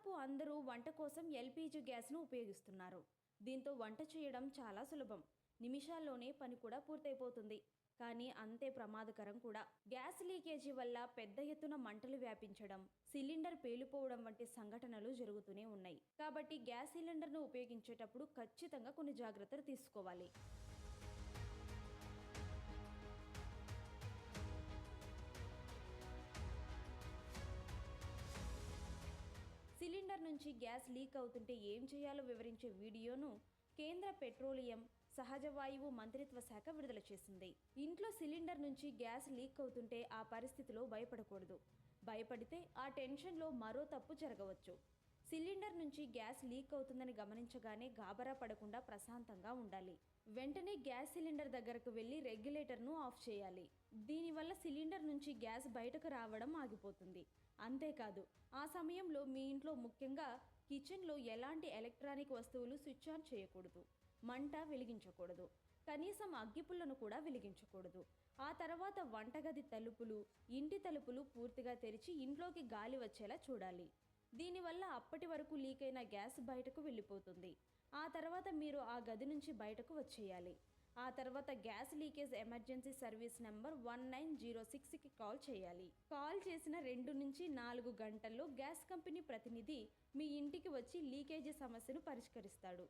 దాదాపు అందరూ వంట కోసం ఎల్పిజి గ్యాస్ను ఉపయోగిస్తున్నారు. దీంతో వంట చేయడం చాలా సులభం. నిమిషాల్లోనే పని కూడా పూర్తయిపోతుంది. కానీ అంతే ప్రమాదకరం కూడా. గ్యాస్ లీకేజీ వల్ల పెద్ద ఎత్తున మంటలు వ్యాపించడం సిలిండర్ పేలిపోవడం వంటి సంఘటనలు జరుగుతూనే ఉన్నాయి. కాబట్టి గ్యాస్ సిలిండర్ను ఉపయోగించేటప్పుడు ఖచ్చితంగా కొన్ని జాగ్రత్తలు తీసుకోవాలి. సిలిండర్ నుంచి గ్యాస్ లీక్ అవుతుంటే ఏం చేయాలో వివరించే వీడియోను కేంద్ర పెట్రోలియం సహజ వాయువు మంత్రిత్వ శాఖ విడుదల చేసింది. ఇంట్లో సిలిండర్ నుంచి గ్యాస్ లీక్ అవుతుంటే ఆ పరిస్థితిలో భయపడకూడదు. భయపడితే ఆ టెన్షన్లో మరో తప్పు జరగవచ్చు. సిలిండర్ నుంచి గ్యాస్ లీక్ అవుతుందని గమనించగానే గాబరా పడకుండా ప్రశాంతంగా ఉండాలి. వెంటనే గ్యాస్ సిలిండర్ దగ్గరకు వెళ్ళి రెగ్యులేటర్ను ఆఫ్ చేయాలి. దీనివల్ల సిలిండర్ నుంచి గ్యాస్ బయటకు రావడం ఆగిపోతుంది. అంతేకాదు ఆ సమయంలో మీ ఇంట్లో ముఖ్యంగా కిచెన్లో ఎలాంటి ఎలక్ట్రానిక్ వస్తువులు స్విచ్ ఆన్ చేయకూడదు. మంట వెలిగించకూడదు. కనీసం అగ్గిపుల్లను కూడా వెలిగించకూడదు. ఆ తర్వాత వంటగది తలుపులు ఇంటి తలుపులు పూర్తిగా తెరిచి ఇంట్లోకి గాలి వచ్చేలా చూడాలి. దీనివల్ల అప్పటి వరకు లీక్ అయిన గ్యాస్ బయటకు వెళ్ళిపోతుంది. ఆ తర్వాత మీరు ఆ గది నుంచి బయటకు వచ్చేయాలి. ఆ తర్వాత gas leakage emergency service number one nine zero సిక్స్కి కాల్ చేయాలి. కాల్ చేసిన రెండు నుంచి నాలుగు గంటల్లో గ్యాస్ కంపెనీ ప్రతినిధి మీ ఇంటికి వచ్చి లీకేజీ సమస్యను పరిష్కరిస్తాడు.